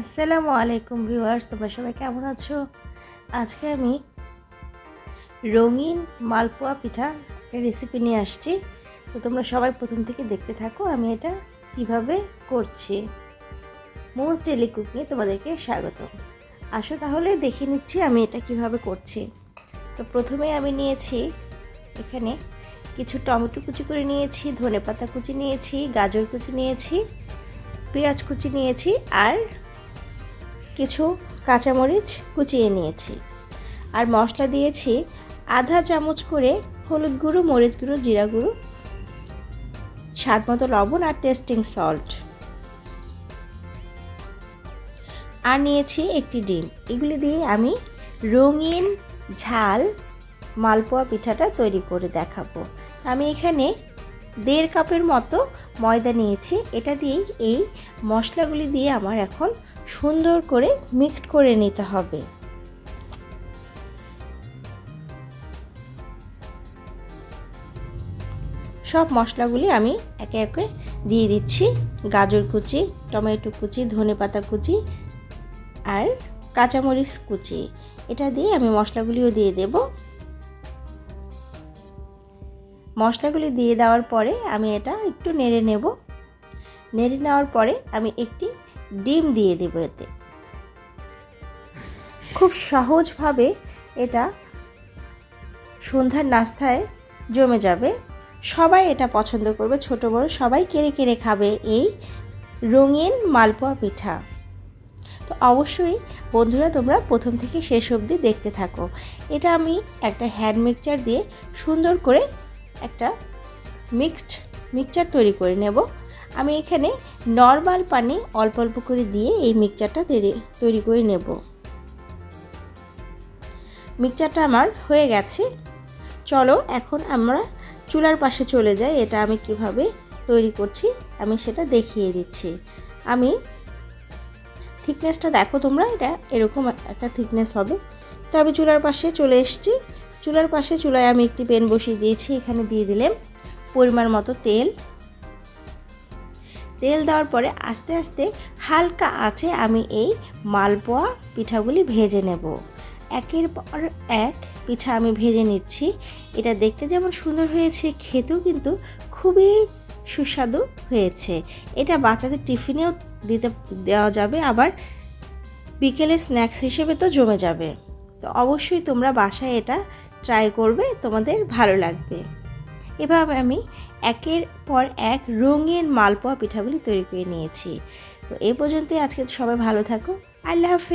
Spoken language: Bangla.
আসসালামু আলাইকুম ভিউয়ার্স, তোমরা সবাই কেমন আছো? আজকে আমি রঙিন মালপোয়া পিঠা রেসিপি নিয়ে আসছি। তো তোমরা সবাই প্রথম থেকে দেখতে থাকো, আমি এটা কীভাবে করছি। মোস্ট ডেলি কুকিংয়ে তোমাদেরকে স্বাগত আসো তাহলে দেখে নিচ্ছি আমি এটা কীভাবে করছি। তো প্রথমে আমি নিয়েছি এখানে কিছু টমেটো কুচি করে নিয়েছি ধনে পাতা কুচি নিয়েছি, গাজর কুচি নিয়েছি, পেঁয়াজ কুচি নিয়েছি আর কাঁচামরিচ কুচিয়ে নিয়েছি। আর মশলা দিয়েছি আধা চামচ করে হলুদ গুঁড়ো, মরিচ গুঁড়ো, জিরা গুঁড়ো, স্বাদ মতো লবণ আর টেস্টিং সল্ট। আর নিয়েছি একটি ডিম। এগুলি দিয়ে আমি রঙিন ঝাল মালপোয়া পিঠাটা তৈরি করে দেখাবো। আমি এখানে দেড় কাপের মতো ময়দা নিয়েছি। এটা দিয়েই এই মশলাগুলি দিয়ে আমার এখন সুন্দর করে মিক্সড করে নিতে হবে। সব মশলাগুলি আমি একে একে দিয়ে দিচ্ছি। গাজর কুচি, টমেটো কুচি, ধনে পাতা কুচি আর কাঁচামরিচ কুচি। এটা দিয়ে আমি মশলাগুলিও দিয়ে দেব। মশলাগুলি দিয়ে দেওয়ার পরে আমি এটা একটু নেড়ে নেব। নেড়ে নেওয়ার পরে আমি একটি ডিম দিয়ে দেব এতে। খুব সহজভাবে এটা সন্ধ্যার নাস্তায় জমে যাবে। সবাই এটা পছন্দ করবে, ছোট বড় সবাই কেড়ে কেড়ে খাবে এই রঙিন মালপোয়া পিঠা। তো অবশ্যই বন্ধুরা, তোমরা প্রথম থেকে শেষ অবধি দেখতে থাকো। এটা আমি একটা হ্যান্ড মিক্সচার দিয়ে সুন্দর করে একটা মিক্সড মিক্সচার তৈরি করে নেব। আমি এখানে নর্মাল পানি অল্প অল্প করে দিয়ে এই মিক্সচারটা তৈরি করে নেব। মিক্সচারটা আমার হয়ে গেছে। চলো এখন আমরা চুলার পাশে চলে যাই। এটা আমি কীভাবে তৈরি করছি আমি সেটা দেখিয়ে দিচ্ছি। আমি থিকনেসটা দেখো তোমরা, এটা এরকম একটা থিকনেস হবে। তো আমি চুলার পাশে চলে এসেছি। চুলার পাশে চুলায় আমি একটি পেন বসিয়ে দিয়েছি। এখানে দিয়ে দিলাম পরিমাণ মতো তেল। তেল দেওয়ার পরে আস্তে আস্তে হালকা আছে আমি এই মালপোয়া পিঠাগুলি ভেজে নেব। একের পর এক পিঠা আমি ভেজে নিচ্ছি। এটা দেখতে যেমন সুন্দর হয়েছে, খেতেও কিন্তু খুবই সুস্বাদু হয়েছে। এটা বাচ্চাদের টিফিনেও দিতে, দেওয়া যাবে, আবার বিকেলে স্ন্যাক্স হিসেবে তো জমে যাবে। তো অবশ্যই তোমরা বাসায় এটা ট্রাই করবে, তোমাদের ভালো লাগবে। এভাবে আমি একের পর এক রঙিন মালপোয়া পিঠাগুলি তৈরি করে নিয়েছি। তো এ পর্যন্তই, আজকে সবাই ভালো থাকো। আল্লাহ হাফিজ।